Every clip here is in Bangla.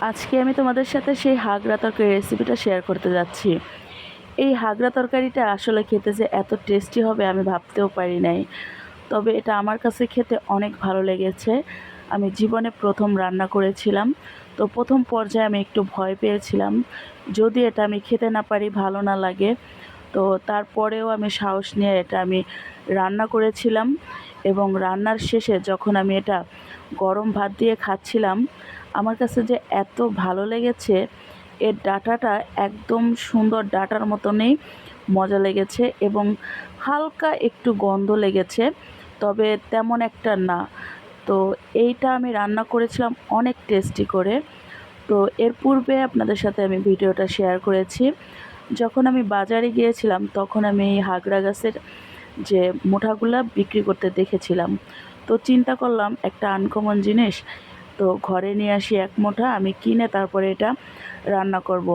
আজকে আমি তোমাদের সাথে সেই হাগরা তরকারি রেসিপিটা শেয়ার করতে যাচ্ছি। এই হাগরা তরকারিটা আসলে খেতে যে এত টেস্টি হবে আমি ভাবতেও পারি নাই। তবে এটা আমার কাছে খেতে অনেক ভালো লেগেছে। আমি জীবনে প্রথম রান্না করেছিলাম। তো প্রথম পর্যায়ে আমি একটু ভয় পেয়েছিলাম। যদি এটা আমি খেতে না পারি, ভালো না লাগে। তো তারপরেও আমি সাহস নিয়ে এটা আমি রান্না করেছিলাম। এবং রান্নার শেষে যখন আমি এটা গরম ভাত দিয়ে খাচ্ছিলাম আমার কাছে যে এত ভালো লেগেছে, এর ডাটাটা একদম সুন্দর ডাটার মতনই মজা লেগেছে এবং হালকা একটু গন্ধ লেগেছে, তবে তেমন একটা না। তো এইটা আমি রান্না করেছিলাম অনেক টেস্টি করে। তো এর পূর্বে আপনাদের সাথে আমি ভিডিওটা শেয়ার করেছি। যখন আমি বাজারে গিয়েছিলাম, তখন আমি এই হাগড়া গাছের যে মুঠাগুলা বিক্রি করতে দেখেছিলাম। তো চিন্তা করলাম একটা আনকমন জিনিস তো ঘরে নিয়ে আসি এক মুঠা, আমি কিনে তারপরে এটা রান্না করব।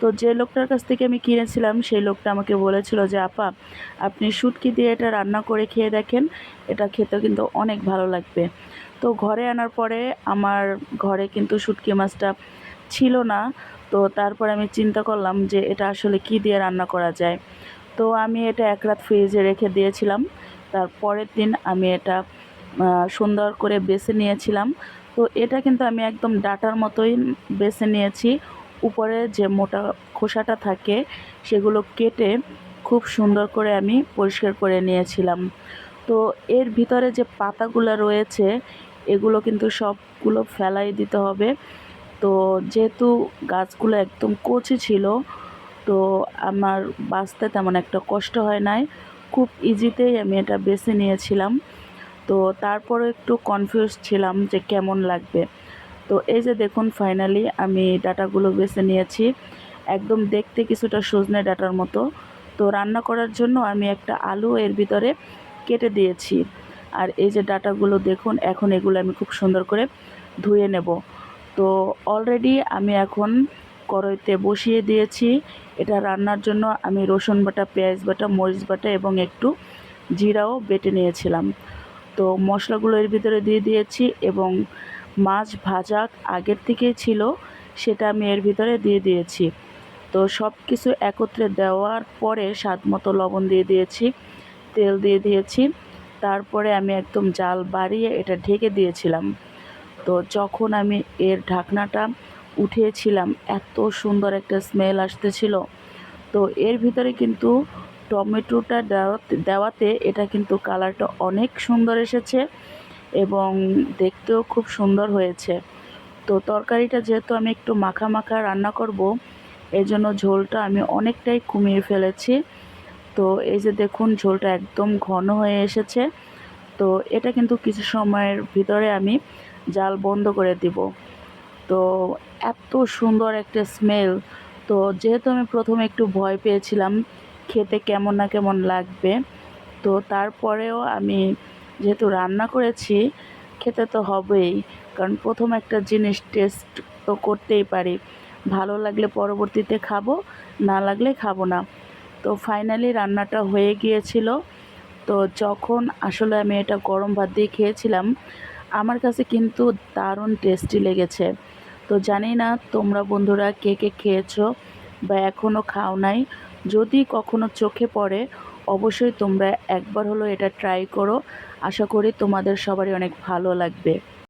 তো যে লোকটার কাছ থেকে আমি কিনেছিলাম, সেই লোকটা আমাকে বলেছিল যে, আপা, আপনি শুটকি দিয়ে এটা রান্না করে খেয়ে দেখেন, এটা খেতে কিন্তু অনেক ভালো লাগবে। তো ঘরে আনার পরে আমার ঘরে কিন্তু শুটকি মাছটা ছিল না, তো তারপর আমি চিন্তা করলাম যে, এটা আসলে কি দিয়ে রান্না করা যায়? তো আমি এটা এক রাত ফ্রিজে রেখে দিয়েছিলাম, তার পরের দিন আমি এটা সুন্দর করে বেছে নিয়েছিলাম। তো এটা কিন্তু আমি একদম ডাটার মতোই বেছে নিয়েছি। উপরে যে মোটা খোসাটা থাকে, সেগুলো কেটে খুব সুন্দর করে আমি পরিষ্কার করে নিয়েছিলাম। তো এর ভিতরে যে পাতাগুলো রয়েছে, এগুলো কিন্তু সবগুলো ফেলাই দিতে হবে। তো যেহেতু গাছগুলো একদম কচি ছিল, তো আমার বাঁচতে তেমন একটা কষ্ট হয় নাই। খুব ইজিতেই আমি এটা বেছে নিয়েছিলাম। তো তারপরে একটু কনফিউজ ছিলাম যে কেমন লাগবে। তো এই যে দেখুন ফাইনালি আমি ডাটাগুলো বেছে নিয়েছি। একদম দেখতে কিছুটা সজনে ডাটার মতো। তো রান্না করার জন্য আমি একটা আলু এর ভিতরে কেটে দিয়েছি। আর এই যে ডাটাগুলো দেখুন, এখন এগুলো আমি খুব সুন্দর করে ধুয়ে নেব। তো অলরেডি আমি এখন কড়াইতে বসিয়ে দিয়েছি। এটা রান্নার জন্য আমি রসুন বাটা, পেঁয়াজ বাটা, মরিচ বাটা এবং একটু জিরাও বেটে নিয়েছিলাম। তো মশলাগুলো এর ভিতরে দিয়ে দিয়েছি এবং মাছ ভাজা আগের থেকেই ছিল, সেটা আমি এর ভিতরে দিয়ে দিয়েছি। তো সব কিছু একত্রে দেওয়ার পরে স্বাদ মতো লবণ দিয়ে দিয়েছি, তেল দিয়ে দিয়েছি। তারপরে আমি একদম জাল বাড়িয়ে এটা ঢেকে দিয়েছিলাম। তো যখন আমি এর ঢাকনাটা উঠিয়েছিলাম, এত সুন্দর একটা স্মেল আসতেছিল। তো এর ভিতরে কিন্তু টমেটোটা দেওয়াতে দেওয়াতে এটা কিন্তু কালারটা অনেক সুন্দর এসেছে এবং দেখতেও খুব সুন্দর হয়েছে। তো তরকারিটা যেহেতু আমি একটু মাখা মাখা রান্না করব এই জন্য ঝোলটা আমি অনেকটাই কমিয়ে ফেলেছি। তো এই যে দেখুন, ঝোলটা একদম ঘন হয়ে এসেছে। তো এটা কিন্তু কিছু সময়ের ভিতরে আমি জাল বন্ধ করে দিব। তো এত সুন্দর একটা স্মেল। তো যেহেতু আমি প্রথমে একটু ভয় পেয়েছিলাম খেতে কেমন না কেমন লাগবে। তো তারপরেও আমি যেহেতু রান্না করেছি, খেতে তো হবেই। কারণ প্রথম একটা জিনিস টেস্ট তো করতেই পারি। ভালো লাগলে পরবর্তীতে খাব, না লাগলে খাব না। তো ফাইনালি রান্নাটা হয়ে গিয়েছিল। তো যখন আসলে আমি এটা গরম ভাত দিয়ে খেয়েছিলাম, আমার কাছে কিন্তু দারুণ টেস্টি লেগেছে। তো জানি না তোমরা বন্ধুরা কে কে খেয়েছো বা এখনও খাও নাই যদি কখনো চোখে পড়ে, অবশ্যই তোমরা একবার হলো এটা ট্রাই করো। আশা করি তোমাদের সবারই অনেক ভালো লাগবে।